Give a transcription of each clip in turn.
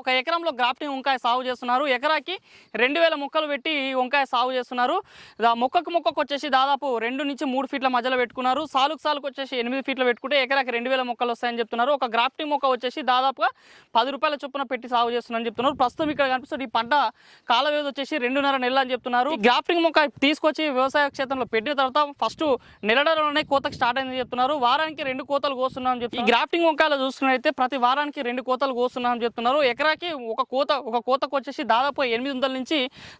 ఒక ఎకరంలో గ్రాఫ్టింగ్ వంకాయ సాగు చేస్తున్నారు. ఎకరాకి రెండు వేల మొక్కలు పెట్టి ఈ వంకాయ సాగు చేస్తున్నారు. మొక్కకు మొక్కకు వచ్చేసి దాదాపు రెండు నుంచి మూడు ఫీట్ల మధ్యలో పెట్టుకున్నారు. సాలుకు సాలుకు వచ్చేసి ఎనిమిది ఫీట్లు పెట్టుకుంటే ఎకరాకి రెండు వేల మొక్కలు వస్తాయని చెప్తున్నారు. ఒక గ్రాఫ్టింగ్ మొక్క వచ్చేసి దాదాపుగా పది రూపాయల చొప్పున పెట్టి సాగు చేస్తున్నారని చెప్తున్నారు. ప్రస్తుతం ఇక్కడ కనిపిస్తుంది ఈ పంట కాల వ్యవధి వచ్చేసి రెండున్నర నెలలు అని చెప్తున్నారు. గ్రాఫ్టింగ్ మొక్క తీసుకొచ్చి వ్యవసాయ క్షేత్రంలో పెట్టిన తర్వాత ఫస్ట్ నెలడలోనే కోతకు స్టార్ట్ అయిందని చెప్తున్నారు. వారానికి రెండు కోతలు కోస్తున్నామని చెప్తున్నారు. ఈ గ్రాఫ్టింగ్ మొక్కలు చూసుకున్నైతే ప్రతి వారానికి రెండు కోతలు కోస్తున్నామని చెప్తున్నారు. ఎకరా ఎకరాకి ఒక కోత ఒక కోతకు వచ్చేసి దాదాపు ఎనిమిది వందల నుంచి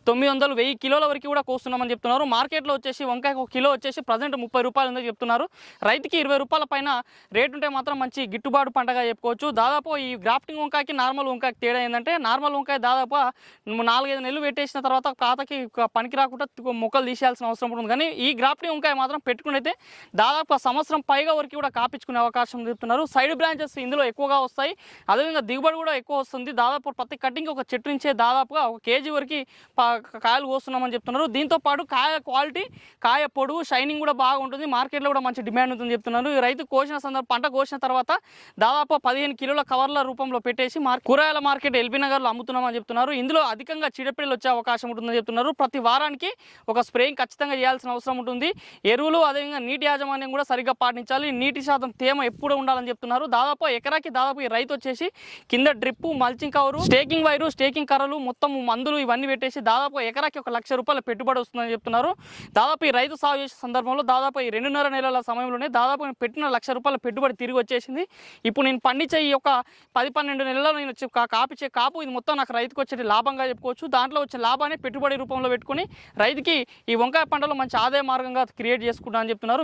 తొమ్మిది వందలు వెయ్యి కిలోల వరకు కూడా కోస్తున్నామని చెప్తున్నారు. మార్కెట్లో వచ్చేసి వంకాయ ఒక కిలో వచ్చేసి ప్రజెంట్ ముప్పై రూపాయలు ఉందని చెప్తున్నారు. రైతుకి ఇరవై రూపాయల పైన రేటు ఉంటే మాత్రం మంచి గిట్టుబాటు పంటగా చెప్పుకోవచ్చు. దాదాపు ఈ గ్రాఫ్టింగ్ వంకాయకి నార్మల్ వంకాయకి తేడా ఏంటంటే నార్మల్ వంకాయ దాదాపు నాలుగైదు నెలలు పెట్టేసిన తర్వాత పాతకి పనికి రాకుండా మొక్కలు తీసేయాల్సిన అవసరం ఉంటుంది కానీ ఈ గ్రాఫ్టింగ్ వంకాయ మాత్రం పెట్టుకునైతే దాదాపు సంవత్సరం పైగా వరకు కూడా కాపించుకునే అవకాశం చెప్తున్నారు. సైడ్ బ్రాంచెస్ ఇందులో ఎక్కువగా వస్తాయి. అదేవిధంగా దిగుబడి కూడా ఎక్కువ వస్తుంది. దాదాపు ప్రతి కటింగ్ ఒక చెట్టు నుంచే దాదాపుగా ఒక కేజీ వరకు ప- కాయలు కోస్తున్నామని చెప్తున్నారు. దీంతో పాటు కాయ క్వాలిటీ కాయ పొడుగు షైనింగ్ కూడా బాగా ఉంటుంది. మార్కెట్లో కూడా మంచి డిమాండ్ ఉందని చెప్తున్నారు. ఈ రైతు కోసిన సందర్భం పంట కోసిన తర్వాత దాదాపు పదిహేను కిలోల కవర్ల రూపంలో పెట్టేసి మార్ కూరగాయల మార్కెట్ ఎల్బీ నగర్లో అమ్ముతున్నామని చెప్తున్నారు. ఇందులో అధికంగా చీడపీడలు వచ్చే అవకాశం ఉంటుందని చెప్తున్నారు. ప్రతి వారానికి ఒక స్ప్రేయింగ్ ఖచ్చితంగా చేయాల్సిన అవసరం ఉంటుంది. ఎరువులు అదేవిధంగా నీటి యాజమాన్యం కూడా సరిగ్గా పాటించాలి. నీటి శాతం తేమ ఎప్పుడు ఉండాలని చెప్తున్నారు. దాదాపు ఎకరాకి దాదాపు ఈ రైతు వచ్చేసి కింద drip mulching cover staking wire staking కర్రలు మొత్తం మందులు ఇవన్నీ పెట్టేసి దాదాపు ఎకరాకి ఒక లక్ష రూపాయల పెట్టుబడి వస్తుందని చెప్తున్నారు. దాదాపు ఈ రైతు సాగు చేసే సందర్భంలో దాదాపు ఈ రెండున్నర నెలల సమయంలోనే దాదాపు నేను పెట్టిన లక్ష రూపాయల పెట్టుబడి తిరిగి వచ్చేసింది. ఇప్పుడు నేను పండించే ఈ యొక్క పది పన్నెండు నెలల్లో నేను వచ్చి కాపిచ్చే కాపు ఇది మొత్తం నాకు రైతుకు వచ్చే లాభంగా చెప్పుకోవచ్చు. దాంట్లో వచ్చే లాభాన్ని పెట్టుబడి రూపంలో పెట్టుకుని రైతుకి ఈ వంకాయ పంటలో మంచి ఆదాయ మార్గంగా క్రియేట్ చేసుకుంటా అని చెప్తున్నారు.